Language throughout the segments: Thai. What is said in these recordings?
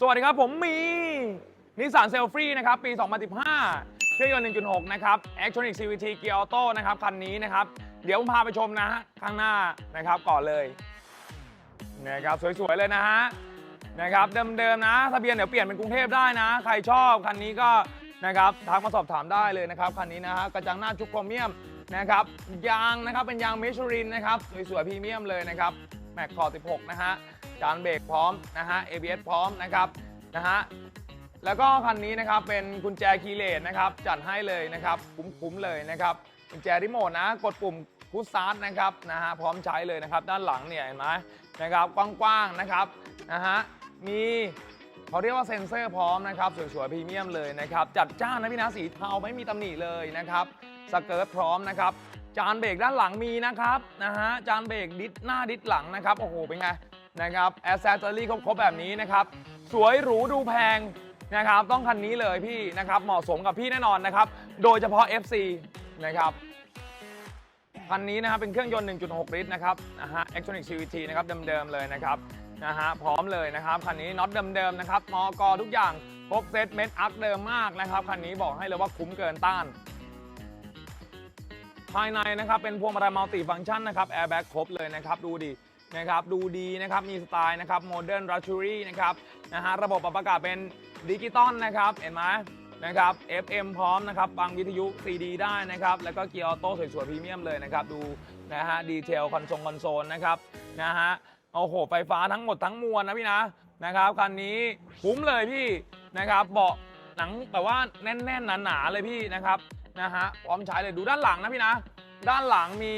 สวัสดีครับผมมีนิสสันเซลฟรีนะครับปี 2015 เครื่องยนต์ 1.6 นะครับ Electronic CVT Gear Auto นะครับ คันนี้นะครับ เดี๋ยวผมพาไปชมนะฮะข้างหน้านะครับก่อนเลยนะครับสวยๆเลยนะฮะนะครับเดิมๆนะทะเบียนเดี๋ยวเปลี่ยนเป็นกรุงเทพได้นะ ใครชอบคันนี้ก็นะครับทักมาสอบถามได้เลยนะครับคันนี้นะฮะกระจังหน้าชุกโครเมียมนะครับยางนะครับเป็นยางเมช u รินนะครับสวยๆพรีเมียมเลยนะครับ แม็กคอร์16 นะฮะ จานเบรกพร้อมนะฮะ ABS พร้อมนะครับนะฮะ แล้วก็คันนี้นะครับเป็นกุญแจคีย์เลสนะครับจัดให้เลยนะครับคุ้มๆเลยนะครับกุญแจรีโมทนะกดปุ่มพุชสตาร์ทนะครับนะฮะพร้อมใช้เลยนะครับด้านหลังเนี่ยเห็นไหมนะครับกว้างๆนะครับนะฮะมีเขาเรียกว่าเซ็นเซอร์พร้อมนะครับสวยๆพรีเมียมเลยนะครับจัดจ้านนะพี่นะสีเทาไม่มีตำหนิเลยนะครับสเกิร์ตพร้อมนะครับ จานเบรกด้านหลังมีนะครับนะฮะจานเบรกดิสหน้าดิสหลังนะครับโอ้โหเป็นไงนะครับแอสเซสซอรี่ครบๆแบบนี้นะครับสวยหรูดูแพงนะครับต้องคันนี้เลยพี่นะครับเหมาะสมกับพี่แน่นอนนะครับโดยเฉพาะ FC นะครับคันนี้นะครับเป็นเครื่องยนต์ 1.6 ลิตรนะครับนะฮะ Electronic CVT นะครับเดิมๆเลยนะครับนะฮะพร้อมเลยนะครับคันนี้น็อตเดิมๆนะครับมอกอทุกอย่างครบเซตเม็ดอักเดิมมากนะครับคันนี้บอกให้เลยว่าคุ้มเกินต้าน ภายในนะครับเป็นพวงมาลัยมัลติฟังก์ชันนะครับแอร์แบ็กครบเลยนะครับดูดินะครับดูดีนะครับมีสไตล์นะครับโมเดิร์นรัชชูรี่นะครับนะฮะระบบปรับอากาศเป็นดิจิตอลนะครับเห็นไหมนะครับ FM พร้อมนะครับฟังวิทยุ CD ได้นะครับ แล้วก็เกียร์ออโต้สวยๆพรีเมียมเลยนะครับ ดูนะฮะดีเทลคอนโซลคอนโซลนะครับนะฮะโอ้โห ไฟฟ้าทั้งหมดทั้งมวลนะพี่นะนะครับคันนี้คุ้มเลยพี่นะครับเบาะหนังแบบว่าแน่นๆหนาๆเลยพี่นะครับ นะฮะพร้อมใช้เลยดูด้านหลังนะพี่นะ ด้านหลังมี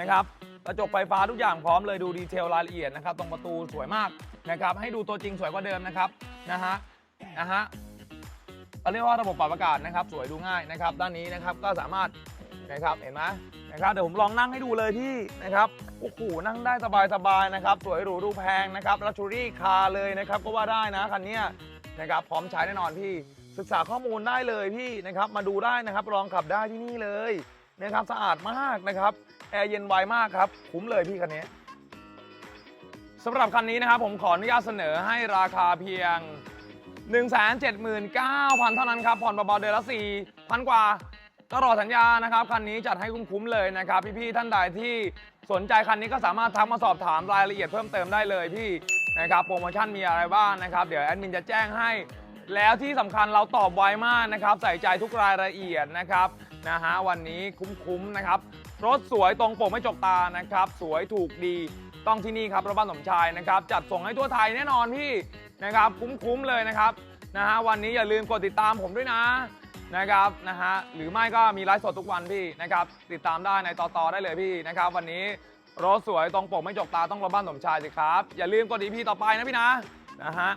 นะครับกระจกไฟฟ้าทุกอย่างพร้อมเลยดูดีเทลรายละเอียดนะครับ ตรงประตูสวยมากนะครับ ให้ดูตัวจริงสวยกว่าเดิมนะครับนะฮะนะฮะเขาเรียกว่าระบบปรับอากาศนะครับ สวยดูง่ายนะครับ ด้านนี้นะครับก็สามารถนะครับเห็นไหมนะครับเดี๋ยวผมลองนั่งให้ดูเลยพี่นะครับโอ้โหนั่งได้สบายๆนะครับ สวยหรูดูแพงนะครับลักชูรี่คาเลยนะครับ ก็ว่าได้นะคันนี้นะครับพร้อมใช้แน่นอนพี่ ศึกษาข้อมูลได้เลยพี่นะครับมาดูได้นะครับลองขับได้ที่นี่เลยนะครับสะอาดมากนะครับแอร์เย็นไวมากครับคุ้มเลยพี่คันนี้สำหรับคันนี้นะครับผมขออนุญาตเสนอให้ราคาเพียง 179,000 เท่านั้นครับผ่อนเบาๆเดือนละ 4,000 กว่าตลอดสัญญานะครับคันนี้จัดให้คุ้มๆเลยนะครับพี่ๆท่านใดที่สนใจคันนี้ก็สามารถทักมาสอบถามรายละเอียดเพิ่มเติมได้เลยพี่นะครับโปรโมชั่นมีอะไรบ้างนะครับ เดี๋ยวแอดมินจะแจ้งให้ แล้วที่สำคัญเราตอบไวมากนะครับ ใส่ใจทุกรายละเอียดนะครับนะฮะวันนี้คุ้มๆนะครับ รถสวยตรงปกไม่จกตานะครับ สวยถูกดีต้องที่นี่ครับรถบ้านสมชายนะครับ จัดส่งให้ทั่วไทยแน่นอนพี่นะครับคุ้มๆเลยนะครับนะฮะวันนี้อย่าลืมกดติดตามผมด้วยนะนะครับนะฮะหรือไม่ก็มีไลฟ์สดทุกวันพี่นะครับติดตามได้ในต่อๆได้เลยพี่นะครับ วันนี้รถสวยตรงปกไม่จกตาต้องรถบ้านสมชายสิครับ อย่าลืมกดดีพีต่อไปนะพี่นะนะฮะ